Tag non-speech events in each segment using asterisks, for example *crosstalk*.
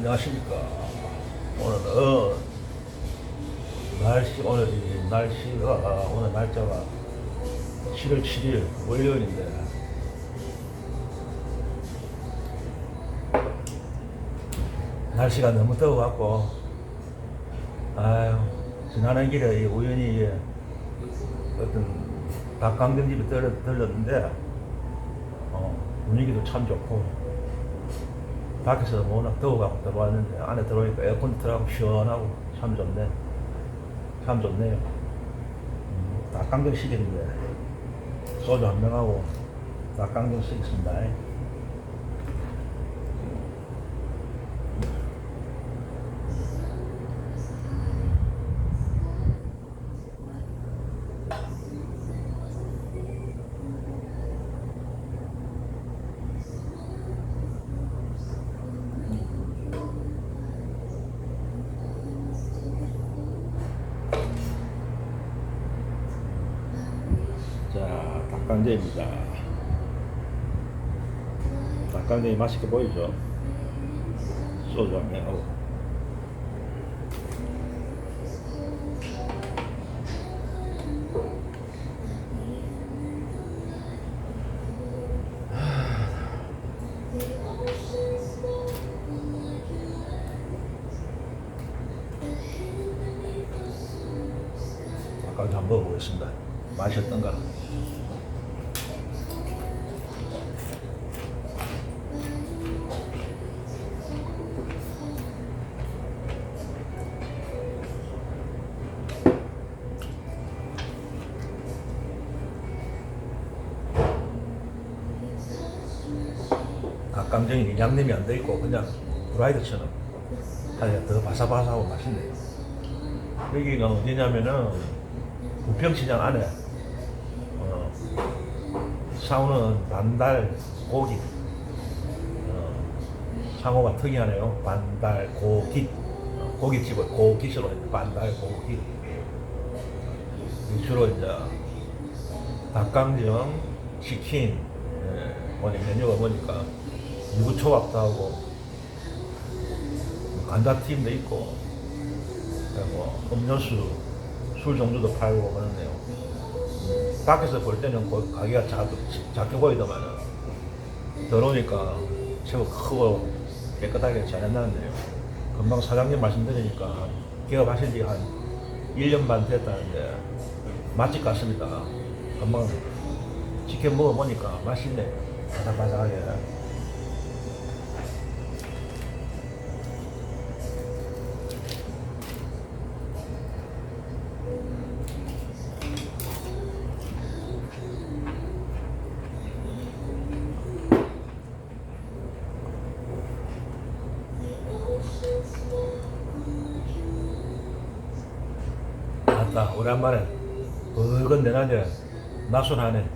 안녕하십니까. 오늘은 날씨, 오늘 이 날씨가, 오늘 날짜가 7월 7일 월요일인데, 날씨가 너무 더워갖고, 아유, 지나는 길에 이 우연히 어떤 닭강정집에 들렀, 들렀는데, 어, 분위기도 참 좋고, 밖에서 워낙 더워갖고 들어왔는데 안에 들어오니까 에어컨 틀어갖고 시원하고 참 좋네. 참 좋네요. 음, 닭강정 시켰는데 소주 한 병하고 닭강정 시켰습니다. 자, 닭강정입니다. 닭강정이 맛있게 보이죠? 소주 한 병 하고. 강정이 양념이 안 돼 있고 그냥 프라이드처럼 하니까 더 바삭바삭하고 맛있네요. 여기가 어디냐면은 부평시장 안에 어, 사오는 반달 고기 어, 상호가 특이하네요. 반달 고기 어, 고깃집을 고깃으로 반달 고기 주로 이제 닭강정, 치킨 예, 오늘 메뉴가 보니까 유부초밥도 하고 감자튀김도 있고 그리고 음료수 술 종류도 팔고 그러네요. 음, 밖에서 볼 때는 그 가게가 작, 작게 보이더만은 들어오니까 제법 크고 깨끗하게 잘 해놨네요. 금방 사장님 말씀드리니까 개업하신 지 한 1년 반 됐다는데 맛집 같습니다. 금방 치킨 먹어보니까 맛있네요. 바삭바삭하게. 나순하네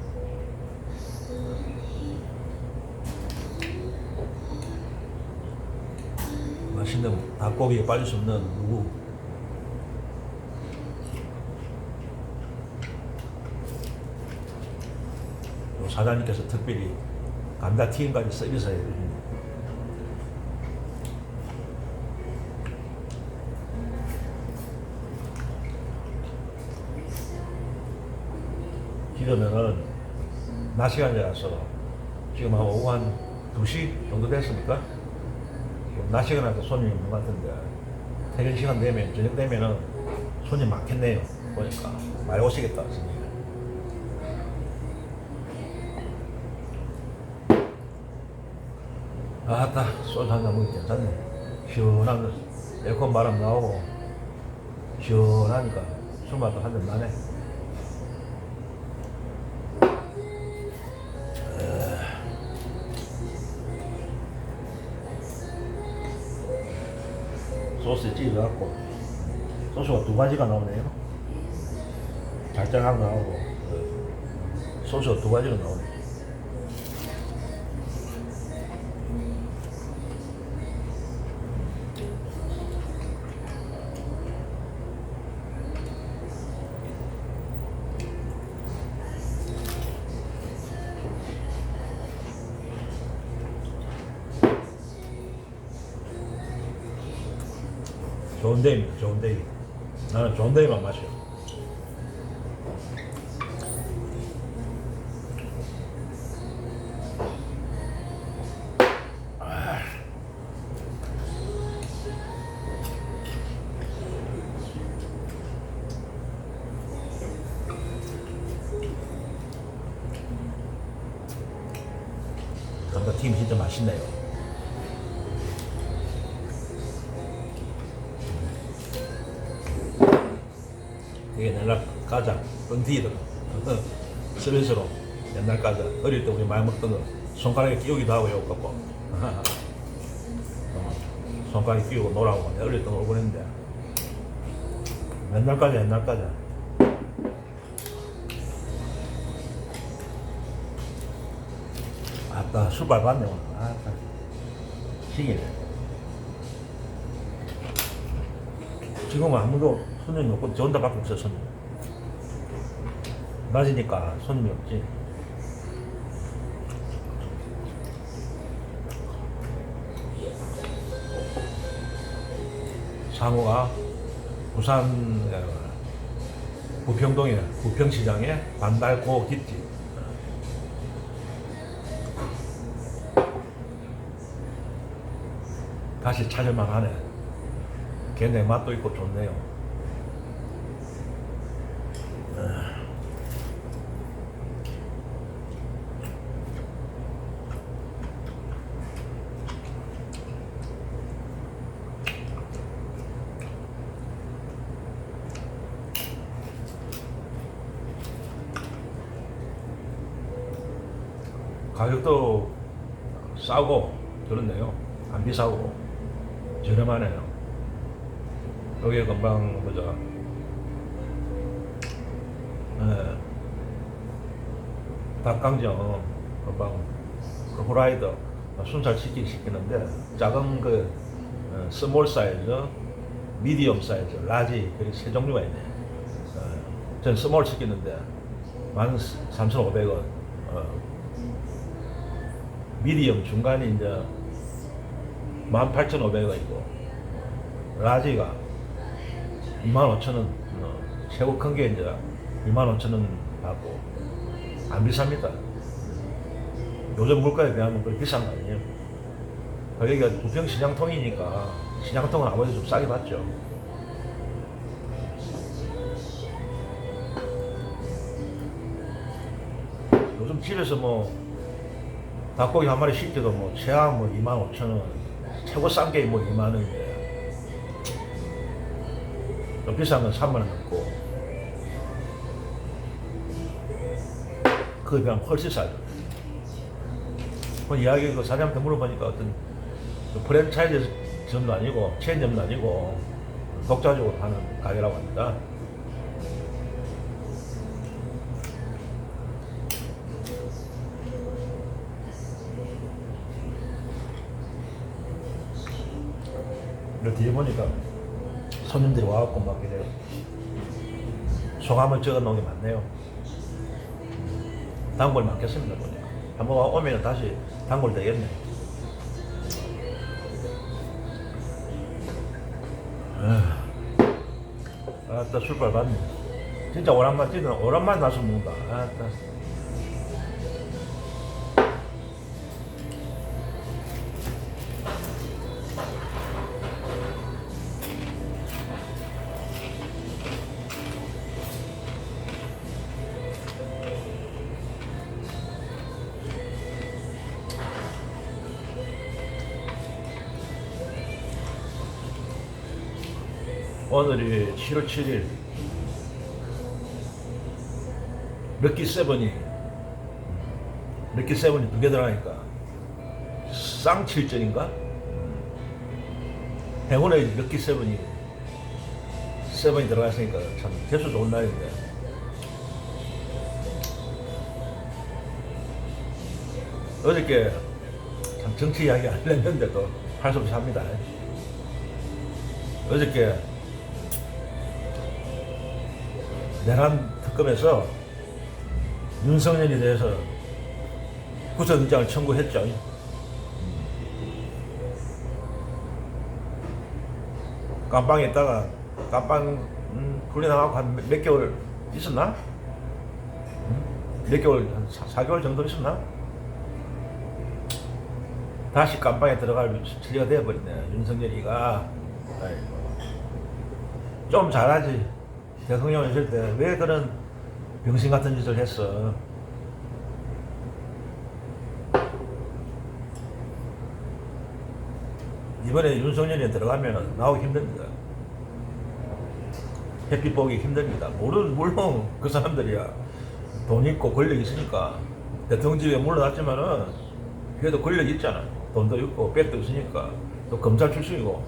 맛있는 닭고기에 빠질 수 없는 요 사장님께서 특별히 감자 튀김까지 서비스 해 주십니다 기르면은 낮 시간이라서 지금 한 오후 한 2시 정도 됐습니까? 낮 시간에도 손님이 없는 것 같은데 퇴근 시간 되면 저녁 되면은 손님 많겠네요 보니까 많이 오시겠다 손님. 아따 소주 한잔 먹기 괜찮네 시원한 거 에어컨 바람 나오고 시원하니까 술 맛도 한잔 나네 소스에 찍어갖고 소스가 두 가지가 나오네요. 달짝한 거 하고 그 소스가 두 가지가 나오네. 좋 데이만 마셔. 감자튀김 진짜 맛있네요. 뻥튀기들. 서비스로 옛날 과자. 어릴 때 우리 많이 먹던 거 손가락에 끼우기도 하고 요거 갖고. *laughs* 어, 손가락에 끼우고 놀라고 어릴 때 놀고 그랬는데. 옛날 과자, 옛날 과자. 아따, 술 밟았네, 오늘. 아따. 시기네. 지금은 아무도 손님이 없고, 저 혼자밖에 없어, 손님. 낮이니까 손님이 없지. 상호가 부산 어, 부평동에 부평시장에 반달고 깃집 다시 찾을만 하네. 걔네 맛도 있고 좋네요. 가격도 싸고 그렇네요. 안 비싸고 저렴하네요. 여기 금방 뭐죠? 예. 닭강정 금방 그 후라이드 순살 치킨 시키는데 작은 그 어, 스몰 사이즈, 미디엄 사이즈, 라지 그렇게 세 종류가 있네. 어, 전 스몰 시키는데 13,500원. 어, 미디엄 중간이 이제 18,500원 이고 라지가 25,000원 어, 최고 큰 게 이제 25,000원 받고 안 비쌉니다. 요즘 물가에 비하면 그렇게 비싼 거 아니에요. 여기가 부평 시장통이니까 시장통은 아무래도 좀 싸게 받죠. 요즘 집에서 뭐 닭고기 한 마리 시켜도 뭐 최하 뭐 2만 5천 원, 최고 싼 게 뭐 2만 원인데 좀 비싼 건 3만 원 넘고 그에 비하면 훨씬 싸죠. 그 이야기 그 사장한테 물어보니까 어떤 그 프랜차이즈 점도 아니고 체인점도 아니고 독자적으로 하는 가게라고 합니다. 근데 뒤에 보니까 손님들이 와갖고 막 이래 소감을 적어 놓은 게 많네요. 단골 많겠습니다, 보니까. 한번 오면 다시 단골 되겠네. 아, 아따 술발 받네. 진짜 오랜만, 진짜 오랜만에 나서 먹는다. 아따. 7월 7일 럭키 세븐이 럭키 세븐이 두 개 들어가니까 쌍칠전인가? 행운의 럭키 세븐이 세븐이 들어갔으니까 참 개수 좋은 날인데 어저께 참 정치 이야기 안 했는데도 할 수 없이 합니다. 어저께 내란 특검에서 윤석열에 대해서 구속영장을 청구했죠. 깜빵에 있다가 깜빵 음, 훈련하고 한 몇 개월 있었나? 음? 몇 개월 한 4, 개월 정도 있었나? 다시 깜빵에 들어갈 처리가 되어버리네 윤석열이가 아이고. 좀 잘하지 대통령 있을 때 왜 그런 병신 같은 짓을 했어 이번에 윤석열이 들어가면 나오기 힘듭니다. 햇빛 보기 힘듭니다. 물론, 물론 그 사람들이야 돈 있고 권력 있으니까 대통령 집에 물러났지만은 그래도 권력 있잖아. 돈도 있고 백도 있으니까 또 검찰 출신이고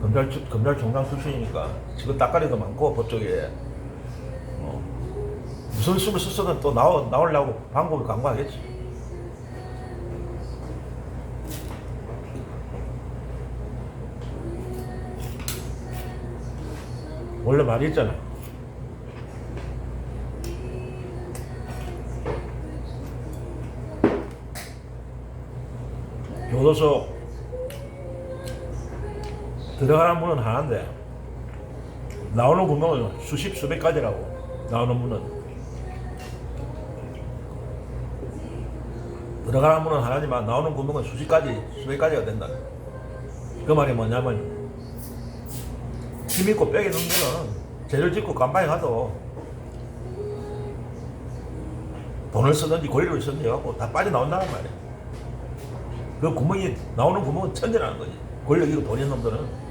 검찰 출- 검찰총장 출신이니까 지금 따까리도 많고 법조계에 어, 무슨 수를 썼어든 또 나오, 나오려고 방법을 강구하겠지. 원래 말이 있잖아. 교도소 들어가는 문은 하나인데 나오는 구멍은 수십 수백 가지라고 나오는 문은 들어가는 문은 하나지만 나오는 구멍은 수십 가지 수백 가지가 된다. 그 말이 뭐냐면 힘 있고 빽이 넘으면 죄를 짓고 깜빵에 가도 돈을 쓰든지 권리를 쓰든지 해갖고 다 빠져나온다는 말이야. 그 구멍이, 나오는 구멍은 천재라는 거지. 권력이고 돈 있는 놈들은.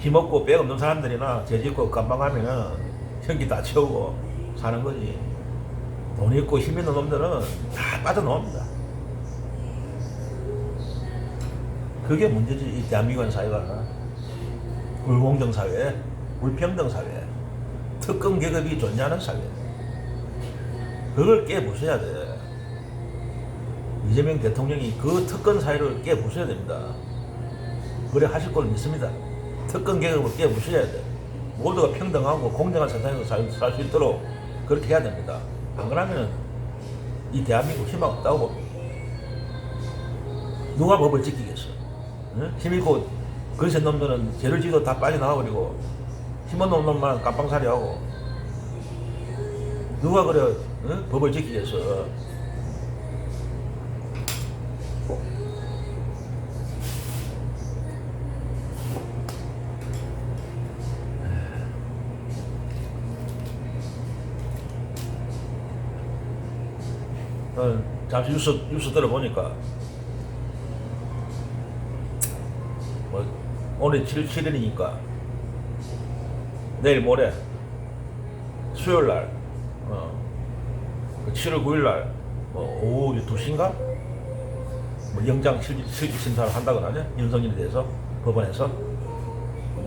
힘없고 빽 없는 사람들이나 죄 짓고 깜빵 가면은 현기 다 채우고 사는 거지. 돈 있고 힘 있는 놈들은 다 빠져나옵니다. 그게 문제지 이 대한민국 사회가 불공정 사회, 불평등 사회, 특권 계급이 존재하는 사회. 그걸 깨부숴야 돼. 이재명 대통령이 그 특권 사회를 깨부숴야 됩니다. 그래 하실 걸 믿습니다. 특권 계급을 깨부숴야 돼. 모두가 평등하고 공정한 세상에서 살 수 있도록 그렇게 해야 됩니다. 안 그러면 이 대한민국 희망 없다고. 누가 법을 지키겠어? 응? 힘 있고 거센 놈들은 죄를 지도 다 빠져나와버리고 힘없는 놈만 깜빵살이 하고 누가 그래 응? 법을 지키겠어 잠시 뉴스, 뉴스 들어보니까 뭐, 오늘 7, 7일이니까 내일 모레 수요일 날 어, 그 7월 9일 날 뭐, 오후 2시인가? 뭐 영장 실질, 실질 심사를 한다고 하냐? 윤석열에 대해서 법원에서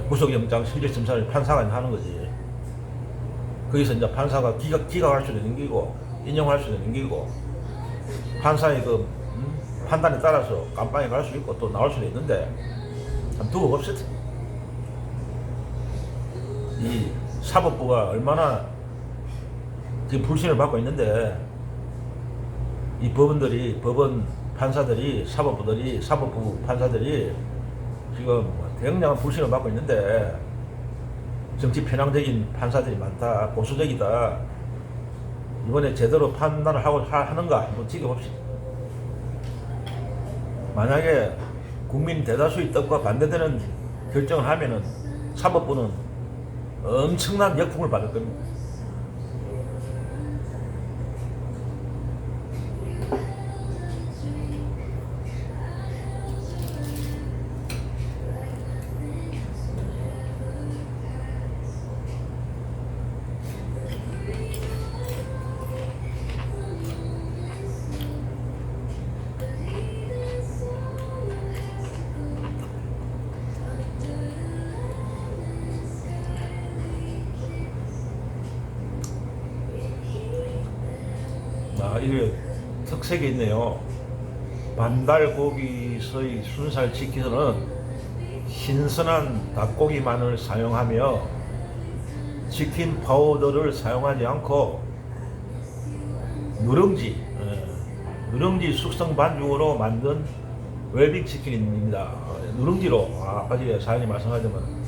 구속영장 실질 심사를 판사가 하는 거지. 거기서 이제 판사가 기각, 기각할 수도 있는 기고 인용할 수도 있는 기고 판사의 그 음, 판단에 따라서 깜빵에 갈 수 있고 또 나올 수도 있는데 참 두고 봅시다. 이 사법부가 얼마나 지금 불신을 받고 있는데 이 법원들이 법원 판사들이 사법부들이 사법부 판사들이 지금 대형량한 불신을 받고 있는데 정치 편향적인 판사들이 많다 보수적이다 이번에 제대로 판단을 하고 하- 하는가 한번 지켜봅시다. 만약에 국민 대다수의 뜻과 반대되는 결정을 하면은 사법부는 엄청난 역풍을 받을 겁니다. 이게 특색이 있네요. 반달고기의 순살 치킨은 신선한 닭고기만을 사용하며 치킨 파우더를 사용하지 않고 누룽지, 예, 누룽지 숙성 반죽으로 만든 웰빙 치킨입니다. 어, 누룽지로 아, 아까 전에 사장님 말씀하자면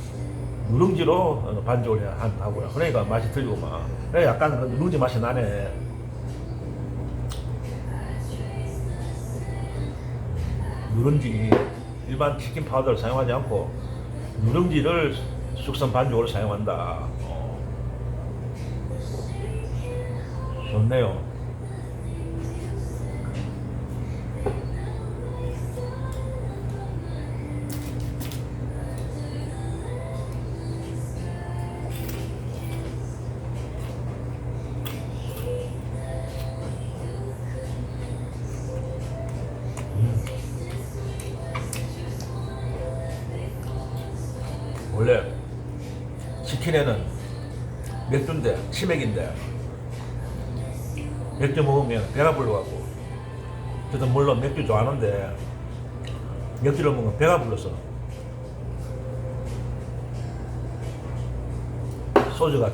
누룽지로 어, 반죽을 한다고요. 그러니까 맛이 틀리고 막 그래 약간 그 누룽지 맛이 나네. 누룽지 일반 치킨 파우더를 사용하지 않고 누룽지를 숙성 반죽으로 사용한다. 어. 좋네요. 치킨에는 맥주인데? 치맥인데. 맥주 먹으면 배가 불러갖고. 저도 물론 맥주 좋아하는데 맥주를 먹으면 배가 불러서. 소주가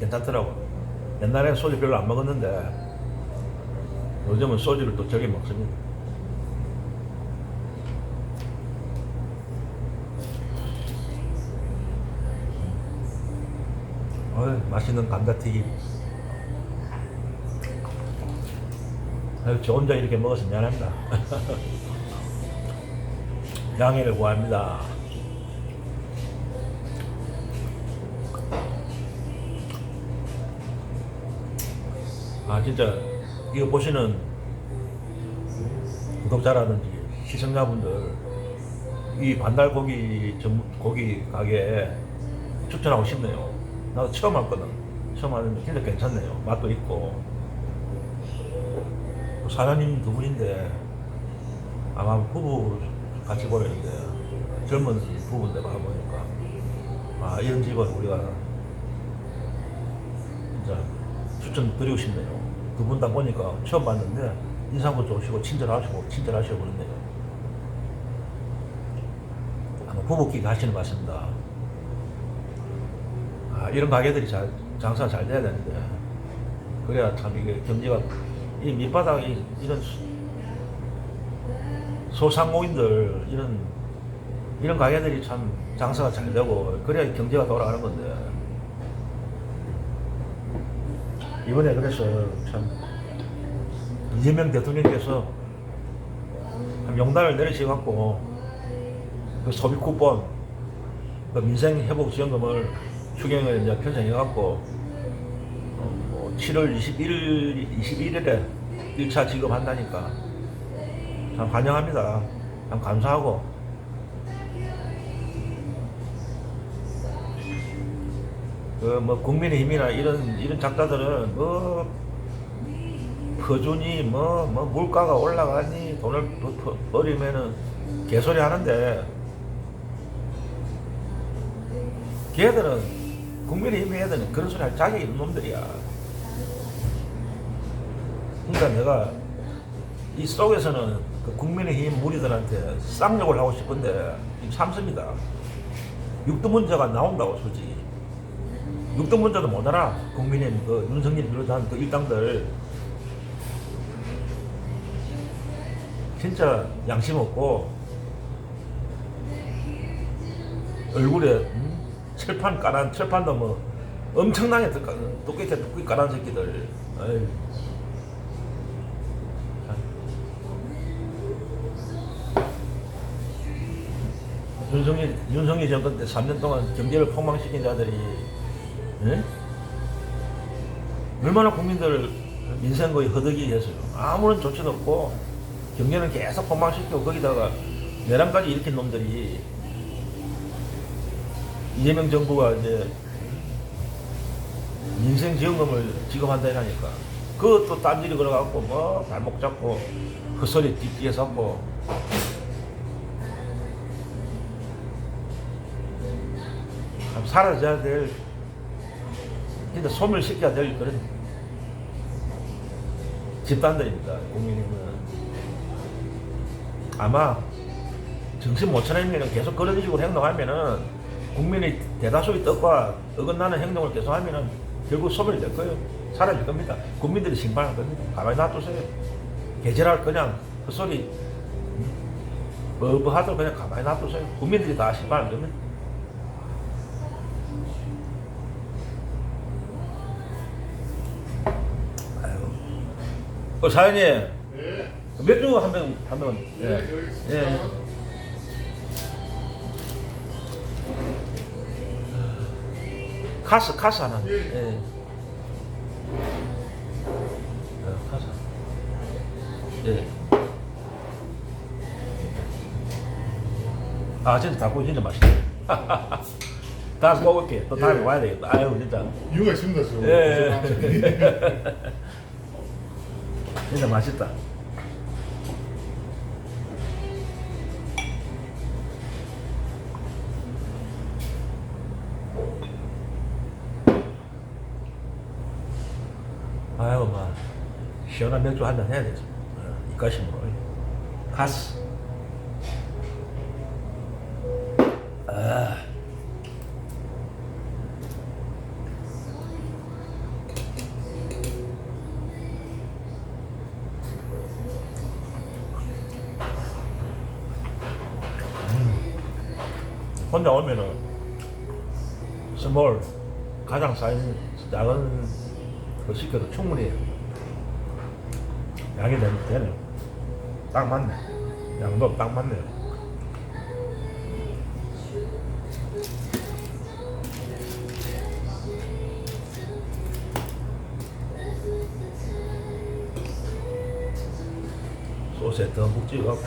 괜찮더라고. 옛날에 소주 별로 안 먹었는데 요즘은 소주를 또 저기 먹습니다 어이, 맛있는 감자튀김. 아유, 저 혼자 이렇게 먹어서 미안합니다. *laughs* 양해를 구합니다. 아, 진짜, 이거 보시는 구독자라든지 시청자분들, 이 반달고기 전 고기 가게에 추천하고 싶네요. 나도 처음 왔거든. 처음 왔는데 진짜 괜찮네요. 맛도 있고. 그 사장님 두 분인데 아마 부부 같이 보였는데 젊은 부부인데 봐 보니까 아 이런 집은 우리가 진짜 추천드리고 싶네요. 두 분 다 보니까 처음 봤는데 인상도 좋으시고 친절하시고 그렇네요. 아마 부부끼리 하시는 것 같습니다. 아, 이런 가게들이 잘, 장사가 잘 돼야 되는데, 그래야 참 이게 경제가, 이 밑바닥에 이런 소- 소상공인들, 이런, 이런 가게들이 참 장사가 잘 되고, 그래야 경제가 돌아가는 건데, 이번에 그래서 참, 이재명 대통령께서 참 용단을 내리셔갖고, 그 소비 쿠폰, 그 민생 회복 지원금을 추경을 이제 편성해갖고 어, 뭐 7월 21일 21일에 1차 지급한다니까 참 환영합니다. 참 감사하고 그 뭐 국민의힘이나 이런 이런 작가들은 뭐 퍼주니 뭐, 뭐 물가가 올라가니 돈을 버리면은 개소리 하는데 걔들은 국민의힘 애들은 그런 소리 할 자격이 있는 놈들이야. 그러니까 내가 이 속에서는 그 국민의힘 무리들한테 쌍욕을 하고 싶은데 지금 참습니다. 육두문자가 나온다고 솔직히. 육두문자도 못 알아. 국민의힘 그 윤석열 비롯한 그 일당들 진짜 양심 없고 얼굴에 음? 철판 까란 철판도 뭐 엄청나게 더 까- 똑같이 똑같이 까란 새끼들. 아이. 윤석열 윤석열 정권 때 3년 동안 경제를 폭망시킨 자들이 예? 얼마나 국민들 민생 거의 허덕이 했어요. 아무런 조치도 없고 경제는 계속 폭망시키고 거기다가 내란까지 일으킨 놈들이 이재명 정부가 이제 민생 지원금을 지급한다 이러니까 그것도 딴질이 걸어갖고 뭐 발목 잡고 헛소리 섞고 참 사라져야 될 진짜 소멸시켜야 될 그런 집단들입니다 국민의힘은. 아마 정신 못 차리면 계속 그런 식으로 행동하면은 국민의 대다수의 뜻과 어긋나는 행동을 계속하면은 결국 소멸될 거예요. 사라질 겁니다. 국민들이 심판할 겁니다. 가만히 놔두세요. 계절할 그냥 그 소리. 음? 뭐, 뭐 하든 그냥 가만히 놔두세요. 국민들이 다 심판을 그러면. 아이고. 어, 사장님. 네. 맥주 한 병, 한 병. 예. 네, 있습니다. 예. 카스, 카스 하나. 예. 예. 어, 카스. 예. 아, 진짜 닭고기 진짜 맛있다. *laughs* 다시 먹을게. 또 다음에 예. 와야 되겠다. 아유, 진짜. 이유가 있습니다, 저. 예. *laughs* 진짜 맛있다. 시원한 맥주 한 잔 해야 되지. 어, 입가심으로. 가스. 아. 혼자 오면은 스몰 가장 사이즈 작은 거 시켜도 충분히 양이 되네, 되네. 딱 맞네. 양도 딱 맞네요. 소스에 듬뿍 찍어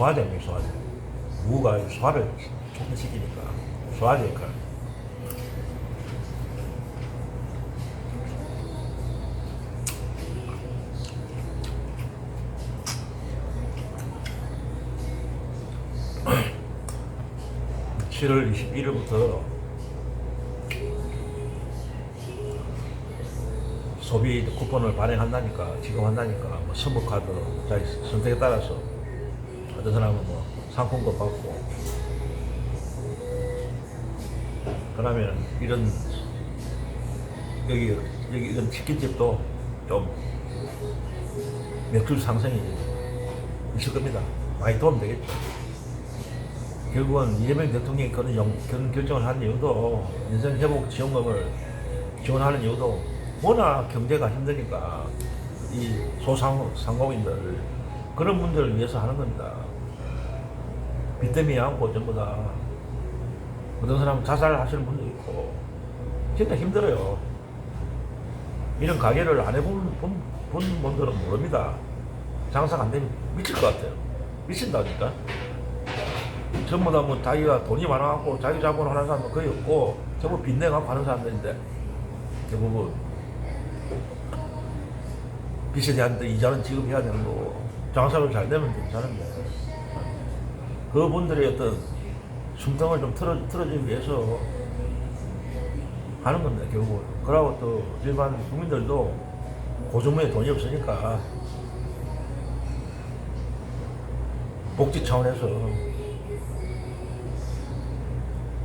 소화제입니다, 소화제. 무가 소화를 촉진시키니까 소화제 역할. (7월 21일부터) 소비 쿠폰을 발행한다니까 지금 한다니까 뭐 선물카드 자기 선택에 따라서 어떤 사람은 뭐 상품권 받고 그러면 이런 여기 여기 이런 치킨집도 좀 매출 상승이 있을 겁니다. 많이 도움 되겠죠. 결국은 이재명 대통령이 그런, 영, 그런 결정을 한 이유도 인생 회복 지원금을 지원하는 이유도 워낙 경제가 힘드니까 이 소상공인들 그런 분들을 위해서 하는 겁니다. 빚 때문에 안고 전부 다 어떤 사람은 자살하시는 분도 있고 진짜 힘들어요. 이런 가게를 안 해본 본, 본 분들은 모릅니다. 장사가 안 되면 미칠 것 같아요. 미친다니까. 전부 다 뭐 자기가 돈이 많아갖고 자기 자본을 하는 사람도 거의 없고 전부 빚내갖고 하는 사람들인데 대부분 빚에 대한 이자는 지급해야 되는 거고 장사를 잘 되면 괜찮은데 그분들의 어떤 숨통을 좀 틀어, 틀어주기 위해서 하는 겁니다 결국 그러고 또 일반 국민들도 고정무에 돈이 없으니까 복지 차원에서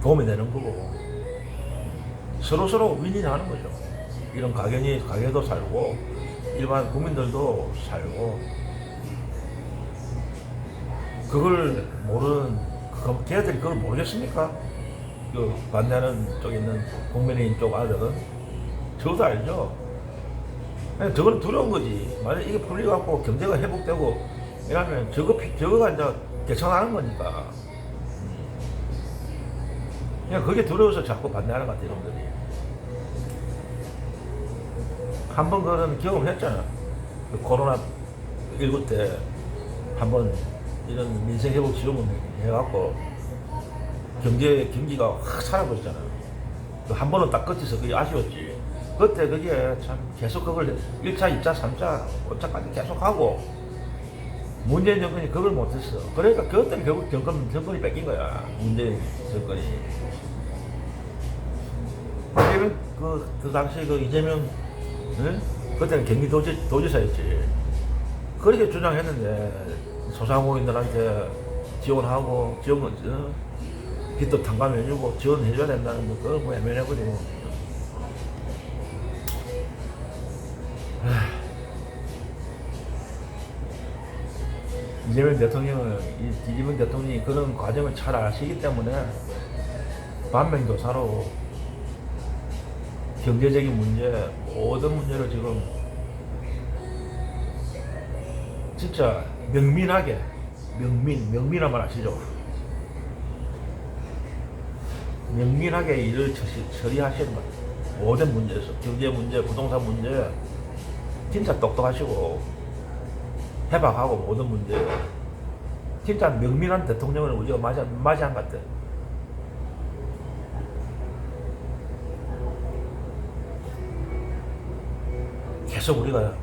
도움이 되는 거고 서로 서로 윈윈 하는 거죠. 이런 가게니 가게도 살고 일반 국민들도 살고 그걸 모르는 그 걔들이 그걸 모르겠습니까? 그 반대하는 쪽에 있는 국민의힘 쪽 아들은 저도 알죠. 그냥 저건 두려운 거지. 만약 이게 풀려갖고 경제가 회복되고 이러면 저거 피- 저거가 이제 개천하는 거니까. 그냥 그게 두려워서 자꾸 반대하는 것 같아, 이놈들이. 한 번 그런 경험을 했잖아. 그 코로나 19 때 한번 이런 민생 회복 지원금 해갖고 경제, 경기가 확 살아버렸잖아. 그한 번은 딱 끝에서 그게 아쉬웠지. 그때 그게 참 계속 그걸 1차, 2차, 3차, 5차까지 계속 하고 문재인 정권이 그걸 못했어. 그러니까 때문에 결국 정권, 정권이 뺏긴 거야. 문재인 정권이. 이재명, 그, 그 당시 그 이재명, 응? 그때는 경기도지, 도지사였지. 그렇게 주장했는데, 소상공인들한테 지원하고, 지원, 어? 빚도 탕감해주고, 지원해줘야 된다는 거, 그걸 뭐 애매해버리고. 이재명 대통령은 이- 이재명 대통령이 그런 과정을 잘 아시기 때문에 반면교사로 경제적인 문제 모든 문제를 지금 진짜 명민하게 명민 명민한 말 아시죠? 명민하게 일을 처시, 처리 하시는 것 모든 문제에서 경제 문제 부동산 문제 진짜 똑똑하시고 해박하고 모든 문제 진짜 명민한 대통령을 우리가 맞이, 맞이한 것 같아. 계속 우리가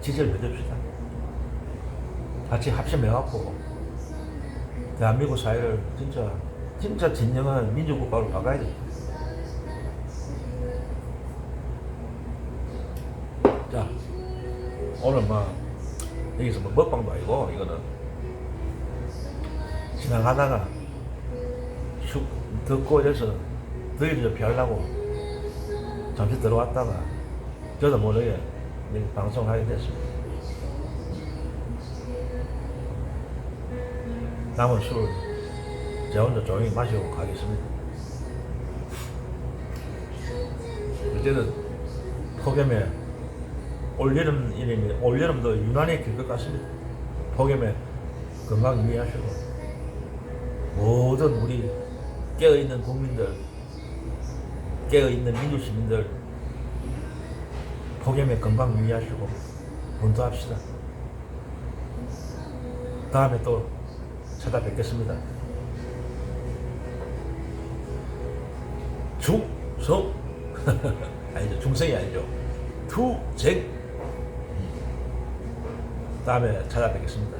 지지를 해줍시다. 같이 합심해갖고 대한민국 사회를 진짜 진짜 진정한 민주국가로 바꿔야 돼. 자, 오늘 뭐 여기서 뭐 먹방도 아니고 이거는 지나가다가 슉 듣고 이래서 너희들 좀 피하려고 잠시 들어왔다가 저도 모르게 방송하게 됐습니다. 남은 술제 혼자 조용히 마시고 가겠습니다. 어쨌든 폭염에 올여름 이름이 올여름도 유난히 길 것 같습니다. 폭염에 건강 유의하시고 모든 우리 깨어 있는 국민들, 깨어 있는 민주 시민들 폭염에 건강 유의하시고 분투합시다. 다음에 또 찾아뵙겠습니다. 중성 *laughs* 아니죠. 중성이 아니죠. 투쟁. 다음에 찾아뵙겠습니다.